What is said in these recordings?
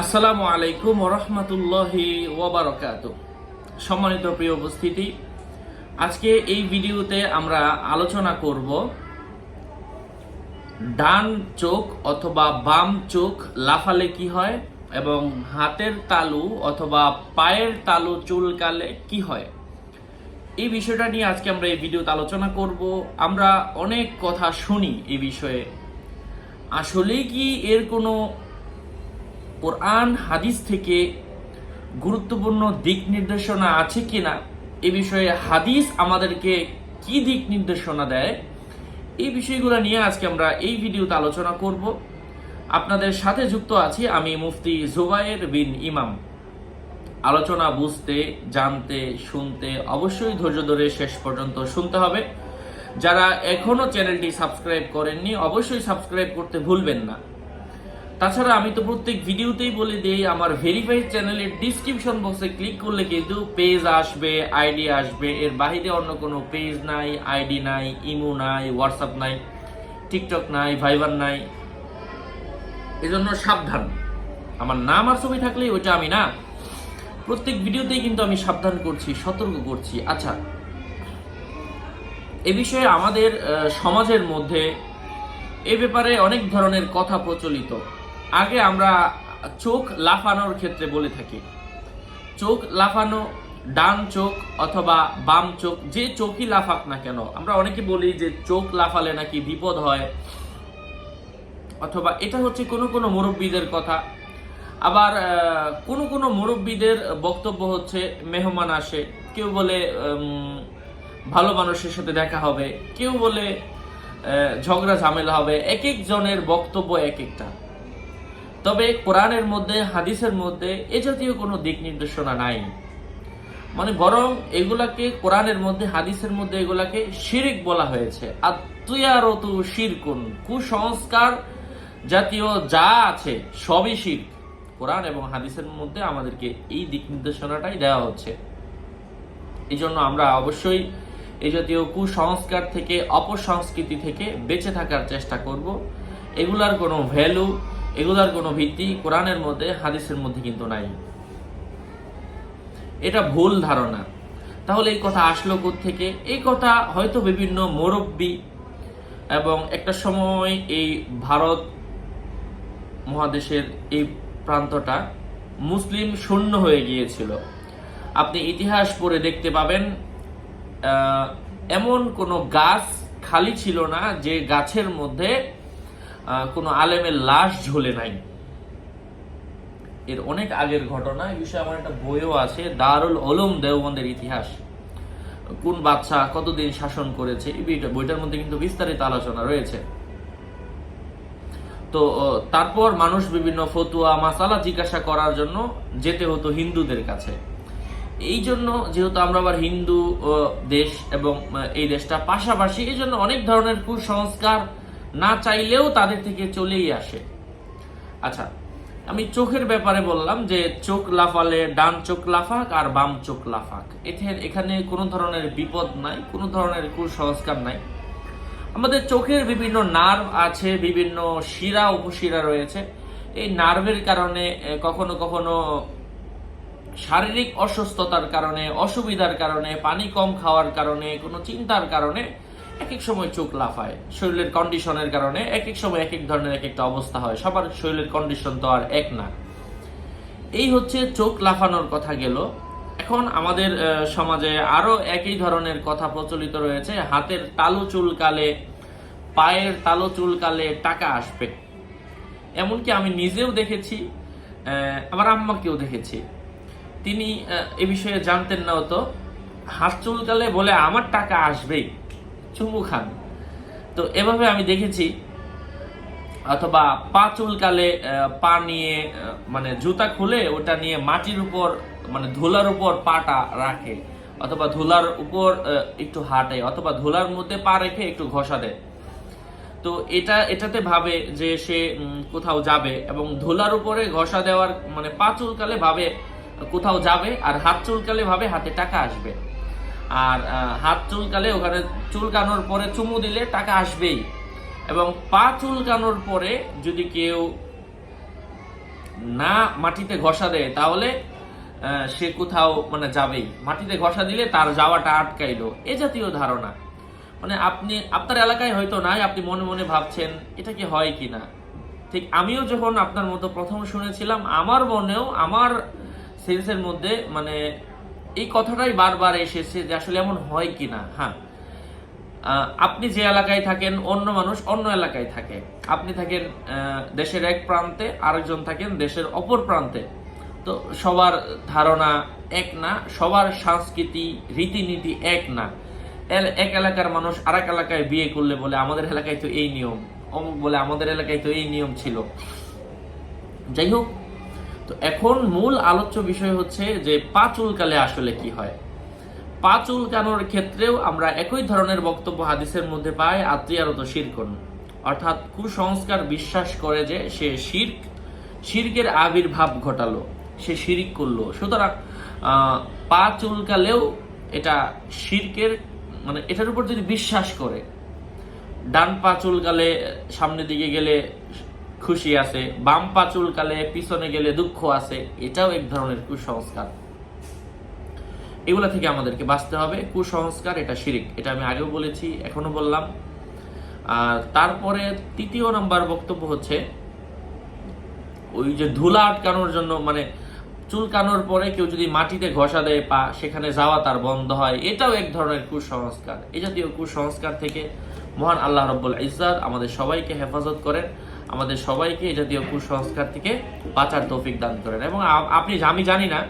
আসসালামু আলাইকুম রহমতুল্লাহি ওবরাকাত সম্মানিত প্রিয় উপস্থিতি, আজকে এই ভিডিওতে আমরা আলোচনা করব ডান চোখ অথবা বাম চোখ লাফালে কি হয় এবং হাতের তালু অথবা পায়ের তালু চুলকালে কি হয়। এই বিষয়টা নিয়ে আজকে আমরা এই ভিডিওতে আলোচনা করব। আমরা অনেক কথা শুনি এই বিষয়ে। আসলেই কি এর কোনো কোরআন হাদিস থেকে গুরুত্বপূর্ণ দিক নির্দেশনা আছে কিনা, এ বিষয়ে হাদিস আমাদেরকে কি দিক নির্দেশনা দেয়, এই বিষয়গুলো নিয়ে আজকে আমরা এই ভিডিওতে আলোচনা করব। আপনাদের সাথে যুক্ত আছি আমি মুফতি জুবায়ের বিন ইমাম। আলোচনা বুঝতে, জানতে, শুনতে অবশ্যই ধৈর্য ধরে শেষ পর্যন্ত শুনতে হবে। যারা এখনও চ্যানেলটি সাবস্ক্রাইব করেননি, অবশ্যই সাবস্ক্রাইব করতে ভুলবেন না। তাছাড়া আমি তো প্রত্যেক ভিডিওতেই বলে দিই, আমার ভেরিফাইড চ্যানেলের ডিসক্রিপশন বক্সে ক্লিক করলে কিন্তু পেজ আসবে আইডি আসবে। এর বাহিরে অন্য কোনো পেজ নাই আইডি নাই ইমো নাই হোয়াটসঅ্যাপ নাই টিকটক নাই ভাইবার নাই। এজন্য সাবধান। আমার নাম আর ছবি থাকলেই ওইটা আমি না, প্রত্যেক ভিডিওতেই কিন্তু আমি সাবধান করছি, সতর্ক করছি। আচ্ছা এ বিষয়ে আমাদের সমাজের মধ্যে এ ব্যাপারে অনেক ধরনের কথা প্রচলিত। আগে আমরা চোখ লাফানোর ক্ষেত্রে বলে থাকি। চোখ লাফানো, ডান চোখ অথবা বাম চোখ, যে চোখই লাফাক না কেন, আমরা অনেকে বলি যে চোখ লাফালে নাকি বিপদ হয়, অথবা এটা হচ্ছে কোনো কোনো মুরব্বীদের কথা। আবার কোনো কোনো মুরব্বীদের বক্তব্য হচ্ছে, মেহমান আসে, কেউ বলে ভালো মানুষের সাথে দেখা হবে, কেউ বলে ঝগড়া ঝামেলা হবে এক এক জনের বক্তব্য এক একটা তবে কোরআনের মধ্যে, হাদিসের মধ্যে এ জাতীয় কোনো দিক নির্দেশনা নাই। মানে বরং এগুলাকে কোরআনের মধ্যে, হাদিসের মধ্যে এগুলাকে শিরিক বলা হয়েছে। আর তুই আর তু শিরকুন, কুসংস্কার জাতীয় যা আছে সবই শির কোরআন এবং হাদিসের মধ্যে আমাদেরকে এই দিক নির্দেশনাটাই দেওয়া হচ্ছে। এই জন্য আমরা অবশ্যই এই জাতীয় কুসংস্কার থেকে, অপসংস্কৃতি থেকে বেঁচে থাকার চেষ্টা করব। এগুলার কোনো ভ্যালু এগুলার কোনো ভিত্তি কোরআনের মধ্যে, হাদিসের মধ্যে কিন্তু নাই। এটা ভুল ধারণা। তাহলে এই কথা আসলো থেকে এই কথা হয়তো বিভিন্ন মুরব্বী এবং একটা সময় এই ভারত মহাদেশের এই প্রান্তটা মুসলিম শূন্য হয়ে গিয়েছিল। আপনি ইতিহাস পড়ে দেখতে পাবেন এমন কোনো গাছ খালি ছিল না যে গাছের মধ্যে কোনো আলেমের লাশ ঝুলে নাই। এর অনেক আগের ঘটনা, এই বিষয়ে আমার একটা বইও আছে, দারুল ওলুম দেওবন্দের ইতিহাস। কোন বাচ্চা কতদিন শাসন করেছে, এই বইটার মধ্যে কিন্তু বিস্তারিত আলোচনা রয়েছে। তো তারপর মানুষ বিভিন্ন ফতুয়া, মাসালা জিজ্ঞাসা করার জন্য যেতে হতো হিন্দুদের কাছে। এই জন্য যেহেতু আমরা আবার হিন্দু দেশ এবং এই দেশটা পাশাপাশি, এই জন্য অনেক ধরনের কুসংস্কার না চাইলেও তাদের থেকে চলেই আসে। আচ্ছা আমি চোখের ব্যাপারে বললাম যে চোখ লাফালে ডান চোখ লাফাক আর বাম চোখ লাফাক। এখানে কোনো ধরনের বিপদ নাই, কোনো ধরনের কুসংস্কার নাই। আমাদের চোখের বিভিন্ন নার্ভ আছে, বিভিন্ন শিরা, উপশিরা রয়েছে। এই নার্ভের কারণে কখনো কখনো শারীরিক অসুস্থতার কারণে, অসুবিধার কারণে, পানি কম খাওয়ার কারণে, কোনো চিন্তার কারণে এক এক সময় চোখ লাফায়। শরীরের কন্ডিশনের কারণে এক এক সময় এক এক ধরনের এক একটা অবস্থা হয়। সবার শরীরের কন্ডিশন তো আর এক না। এই হচ্ছে চোখ লাফানোর কথা গেল। এখন আমাদের সমাজে আরও একই ধরনের কথা প্রচলিত রয়েছে। হাতের তালু চুলকালে, পায়ের তালু চুলকালে টাকা আসবে। এমনকি আমি নিজেও দেখেছি আমার আম্মাকেও দেখেছি। তিনি এ বিষয়ে জানতেন না তো হাত চুলকালে বলে, আমার টাকা আসবেই। চুমু খান তো এভাবে আমি দেখেছি, অথবা পা চুলকালে পা নিয়ে মানে জুতা খুলে ওটা নিয়ে মাটির উপর মানে ধুলার উপর পাটা রাখে, অথবা ধুলার উপর একটু হাঁটে, অথবা ধুলার মধ্যে পা রেখে একটু ঘষা দেয়। তো এটা, এটাতে ভাবে যে সে কোথাও যাবে এবং ধুলার উপরে ঘষা দেওয়ার মানে পা চুলকালে ভাবে কোথাও যাবে আর হাত চুলকালে ভাবে হাতে টাকা আসবে। আর হাত চুলকালে ওখানে চুলকানোর পরে চুমু দিলে টাকা আসবেই। এবং পা চুলকানোর পরে যদি কেউ না মাটিতে ঘষা দেয়, তাহলে সে কোথাও মানে যাবেই। মাটিতে ঘষা দিলে তার যাওয়াটা আটকাইলো। এ জাতীয় ধারণা। মানে আপনি, আপনার এলাকায় হয়তো নাই, আপনি মনে মনে ভাবছেন, এটা কি হয় কি না ঠিক আমিও যখন আপনার মতো প্রথম শুনেছিলাম, আমার মনেও, আমার সেন্সের মধ্যে মানে এই কথাটাই বারবার এসেছে যে আসলে এমন হয় কি না হ্যাঁ আপনি যে এলাকায় থাকেন, অন্য মানুষ অন্য এলাকায় থাকে। আপনি থাকেন দেশের এক প্রান্তে, আরেকজন থাকেন দেশের অপর প্রান্তে। তো সবার ধারণা এক না, সবার সংস্কৃতি, রীতিনীতি এক না। এক এলাকার মানুষ আরেক এলাকায় বিয়ে করলে বলে, আমাদের এলাকায় তো এই নিয়ম। অমুক বলে, আমাদের এলাকায় তো এই নিয়ম ছিল। যাই হোক তো এখন মূল আলোচ্য বিষয় হচ্ছে যে পা চুলকালে আসলে কি হয়? পা চুলকানোর ক্ষেত্রেও আমরা একই ধরনের বক্তব্য হাদিসের মধ্যে পাই আত্মীয়ারত শিরকন। অর্থাৎ কুসংস্কার বিশ্বাস করে যে সে শির্ক, শির্কের আবির্ভাব ঘটালো, সে শিরিক করল। সুতরাং পা চুলকালেও এটা শির্কের মানে এটার উপর যদি বিশ্বাস করে, ডান পা চুলকালে সামনের দিকে গেলে খুশি আছে বাম পা চুলকালে, পিছনে গেলে দুঃখ আছে, এটাও এক ধরনের কুসংস্কার। এগুলা থেকে আমাদেরকে বাঁচতে হবে। কুসংস্কার, এটা শিরিক। এটা আমি আগেও বলেছি, এখনও বললাম। আর তারপরে তৃতীয় নাম্বার বক্তব্য হচ্ছে, ওই যে ধুলা আটকানোর জন্য মানে চুলকানোর পরে কেউ যদি মাটিতে ঘষা দেয়, পা, সেখানে যাওয়া তার বন্ধ হয়, এটাও এক ধরনের কুসংস্কার। এই জাতীয় কুসংস্কার থেকে মহান আল্লাহ রব্বুল ইজ্জাত আমাদের সবাইকে হেফাজত করেন। আমাদের সবাইকে এই জাতীয় কুসংস্কার থেকে বাঁচার তৌফিক দান করেন। এবং আপনি আমি জানি না,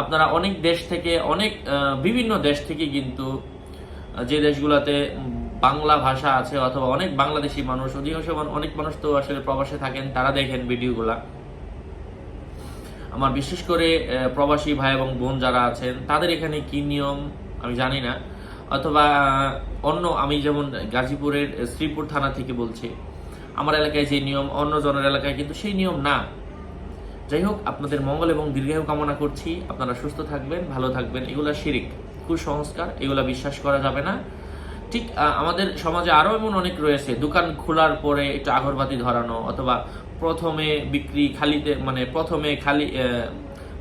আপনারা অনেক দেশ থেকে, অনেক বিভিন্ন দেশ থেকে কিন্তু যে দেশগুলোতে বাংলা ভাষা আছে অথবা অনেক বাংলাদেশি মানুষ, অধিকাংশ অনেক মানুষ তো আসলে প্রবাসে থাকেন, তারা দেখেন ভিডিওগুলা। আমার বিশেষ করে প্রবাসী ভাই এবং বোন যারা আছেন, তাদের এখানে কি নিয়ম আমি জানি না। অথবা অন্য আমি যেমন গাজীপুরের শ্রীপুর থানা থেকে বলছি আমার এলাকায় যে নিয়ম, অন্য জনের এলাকায় কিন্তু সেই নিয়ম না। যাই হোক, আপনাদের মঙ্গল এবং দীর্ঘায়ু কামনা করছি। আপনারা সুস্থ থাকবেন, ভালো থাকবেন। এগুলা শিরিক, কুসংস্কার, এগুলা বিশ্বাস করা যাবে না। ঠিক আমাদের সমাজে আরও এমন অনেক রয়েছে। দোকান খোলার পরে একটু আগরবাতি ধরানো অথবা প্রথমে বিক্রি খালিতে মানে প্রথমে খালি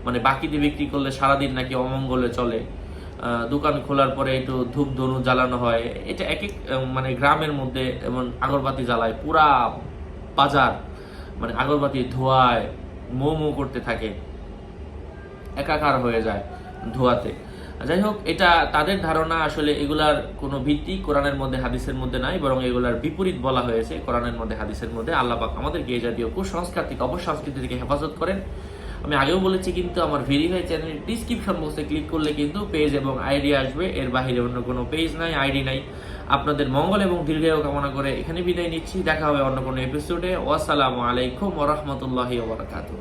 মানে বাকিতে বিক্রি করলে সারাদিন নাকি অমঙ্গলে চলে। দোকান খোলার পরে একটু ধূপ ধনু জ্বালানো হয়। এটা এক এক মানে গ্রামের মধ্যে এমন আগরবাতি জ্বালায়, পুরা বাজার মানে আগরবাতি ধোয়ায় মো মো করতে থাকে। একাকার হয়ে যায় ধোয়াতে। যাই হোক, এটা তাদের ধারণা, আসলে এগুলার কোনো ভিত্তি কোরআনের মধ্যে, হাদিসের মধ্যে নাই, বরং এগুলার বিপরীত বলা হয়েছে কোরআনের মধ্যে, হাদিসের মধ্যে। আল্লাহ আমাদেরকে এই জাতীয় কুসংস্কার থেকে, অপসংস্কৃতি থেকে হেফাজত করেন। আমি আগেও বলেছি কিন্তু আমার ভেরিফাই চ্যানেল ডিসক্রিপশন বক্সে ক্লিক করলে কিন্তু পেজ এবং আইডি আসবে। এর বাইরে অন্য কোনো পেজ নাই আইডি নাই। আপনাদের মঙ্গল এবং দীর্ঘায়ু কামনা করে এখানে বিদায় নিচ্ছি। দেখা হবে অন্য কোনো এপিসোডে আসসালামু আলাইকুম ওরহমতুল্লাহি ওবরাকাতুহ